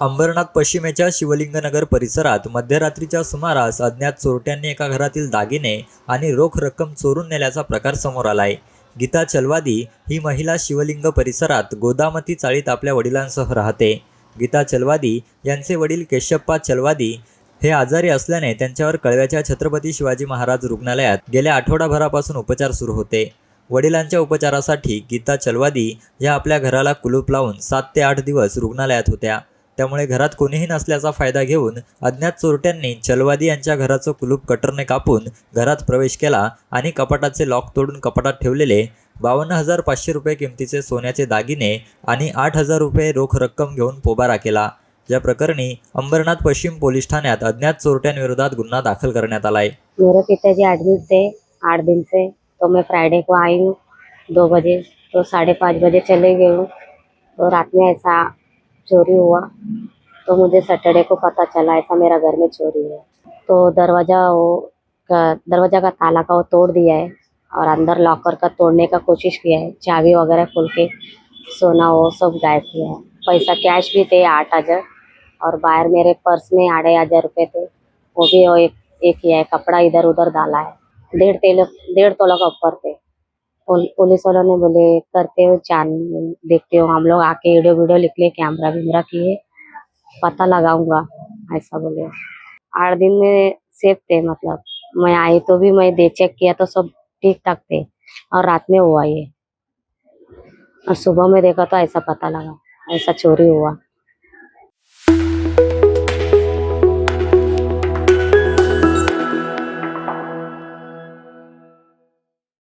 अंबरनाथ पश्चिमेच्या शिवलिंगनगर परिसरात मध्यरात्रीच्या सुमारास अज्ञात चोरट्यांनी एका घरातील दागिने आणि रोख रक्कम चोरून नेल्याचा प्रकार समोर आलाय. गीता चलवादी ही महिला शिवलिंग परिसरात गोदामती चाळीत आपल्या वडिलांसह राहते. गीता चलवादी यांचे वडील केशप्पा चलवादी हे आजारी असल्याने त्यांच्यावर कळव्याच्या छत्रपती शिवाजी महाराज रुग्णालयात गेल्या आठवडाभरापासून उपचार सुरू होते. वडिलांच्या उपचारासाठी गीता चलवादी या आपल्या घराला कुलूप लावून सात ते आठ दिवस रुग्णालयात होत्या. त्यामुळे घरात कोणीही नसल्याचा फायदा घेऊन अज्ञात चोरट्यांनी चलवादी यांच्या घराचं कुलूप कटरने कापून घरात प्रवेश केला आणि कपाटाचे लॉक तोडून कपाटात ठेवलेले बावन्न हजार पाचशे रुपये किमतीचे सोन्याचे दागिने आणि आठ हजार रुपये रोख रक्कम घेऊन पोबारा केला. या प्रकरणी अंबरनाथ पश्चिम पोलीस ठाण्यात अज्ञात चोरट्यांविरोधात गुन्हा दाखल करण्यात आलाय. मेरे पिताजी एडमिट थे आठ दिन से तो मैं फ्राइडे को आई हूँ दो बजे तो साढ़े पाँच बजे चले गए हूँ तो रात में ऐसा चोरी हुआ। तो मुझे सैटरडे को पता चला, ऐसा मेरा घर में चोरी है तो दरवाज़ा वो का, दरवाज़ा का ताला का वो तोड़ दिया है और अंदर लॉकर का तोड़ने का कोशिश किया है। चाबी वगैरह खोल के सोना वो सब गायब किया है। पैसा कैश भी थे आठ हज़ार और बाहर मेरे पर्स में आधे हज़ार रुपये थे। वो भी वो एक एक किया है, कपड़ा इधर उधर डाला है। डेढ़ तेल, डेढ़ तोला का ऊपर थे पुलिस वालों ने बोले, करते हो चाँद देखते हो, हम लोग आके वीडियो वीडियो लिख ले, कैमरा, वैमरा किए, पता लगाऊँगा, ऐसा बोले। आठ दिन में सेफ़ थे मतलब। मैं आई तो भी, मैं दे चेक किया तो सब ठीक ठाक थे, और रात में हुआ ये। और सुबह में देखा तो ऐसा पता लगा, ऐसा चोरी हुआ।